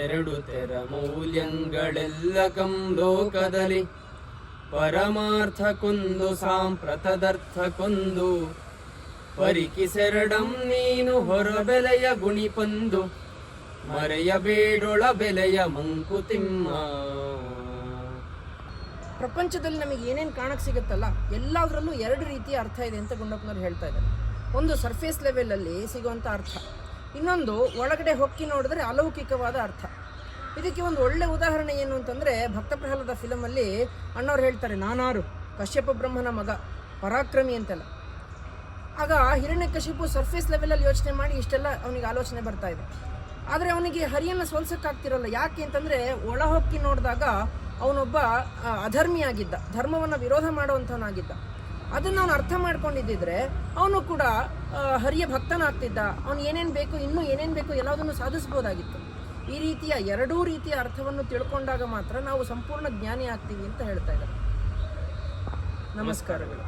ಎರಡು ತೆರ ಮೌಲ್ಯಗಳೆಲ್ಲ ಕಂಲೋಕದಲ್ಲಿ. ಪರಮಾರ್ಥಕ್ಕೊಂದು ಸಾಂಪ್ರತದರ್ಥಕ್ಕೊಂದು ಪರಿಕಿಸೆರಡಂ ನೀನು ಹೊರಬೆಲೆಯ ಗುಣಿಪಂದು. ಮರೆಯಬೇಡೊಳ ಬೆಲೆಯ ಮಂಕುತಿಮ್ಮ ಪ್ರಪಂಚದಲ್ಲಿ ನಮಗೆ ಏನೇನು ಕಾಣಕ್ಕೆ ಸಿಗುತ್ತಲ್ಲ, ಎಲ್ಲದರಲ್ಲೂ ಎರಡು ರೀತಿಯ ಅರ್ಥ ಇದೆ ಅಂತ ಗುಂಡಪ್ಪನವ್ರು ಹೇಳ್ತಾ ಇದ್ದಾರೆ. ಒಂದು ಸರ್ಫೇಸ್ ಲೆವೆಲಲ್ಲಿ ಸಿಗುವಂಥ ಅರ್ಥ. ಇನ್ನೊಂದು ಒಳಗಡೆ ಹೊಕ್ಕಿ ನೋಡಿದ್ರೆ ಅಲೌಕಿಕವಾದ ಅರ್ಥ. ಇದಕ್ಕೆ ಒಂದು ಒಳ್ಳೆ ಉದಾಹರಣೆ ಏನು ಅಂತಂದರೆ ಭಕ್ತ ಪ್ರಹ್ಲಾದ ಫಿಲಮಲ್ಲಿ ಅಣ್ಣವ್ರು ಹೇಳ್ತಾರೆ, ನಾನಾರು, ಕಶ್ಯಪ ಬ್ರಹ್ಮನ ಮಗ, ಪರಾಕ್ರಮಿ ಅಂತೆಲ್ಲ. ಆಗ ಹಿರಣ್ಯಕಶಿಪು ಸರ್ಫೇಸ್ ಲೆವೆಲಲ್ಲಿ ಯೋಚನೆ ಮಾಡಿ ಇಷ್ಟೆಲ್ಲ ಅವನಿಗೆ ಆಲೋಚನೆ ಬರ್ತಾ ಇದೆ. ಆದರೆ ಅವನಿಗೆ ಹರಿಯನ್ನು ಸೋಲ್ಸೋಕ್ಕಾಗ್ತಿರಲ್ಲ ಯಾಕೆ ಅಂತಂದರೆ ಒಳಹೊಕ್ಕಿ ನೋಡಿದಾಗ ಅವನೊಬ್ಬ ಅಧರ್ಮಿಯಾಗಿದ್ದ, ಧರ್ಮವನ್ನು ವಿರೋಧ ಮಾಡುವಂಥವನಾಗಿದ್ದ. ಅದನ್ನು ಅವನು ಅರ್ಥ ಮಾಡ್ಕೊಂಡಿದ್ದಿದ್ರೆ ಅವನು ಕೂಡ ಹರಿಯ ಭಕ್ತನಾಗ್ತಿದ್ದ. ಅವನು ಏನೇನು ಬೇಕು, ಇನ್ನೂ ಏನೇನು ಬೇಕು ಎಲ್ಲದನ್ನು ಸಾಧಿಸ್ಬೋದಾಗಿತ್ತು. ಈ ರೀತಿಯ ಎರಡೂ ರೀತಿಯ ಅರ್ಥವನ್ನು ತಿಳ್ಕೊಂಡಾಗ ಮಾತ್ರ ನಾವು ಸಂಪೂರ್ಣ ಜ್ಞಾನಿ ಆಗ್ತೀವಿ ಅಂತ ಹೇಳ್ತಾ ಇದ್ದಾರೆ. ನಮಸ್ಕಾರಗಳು.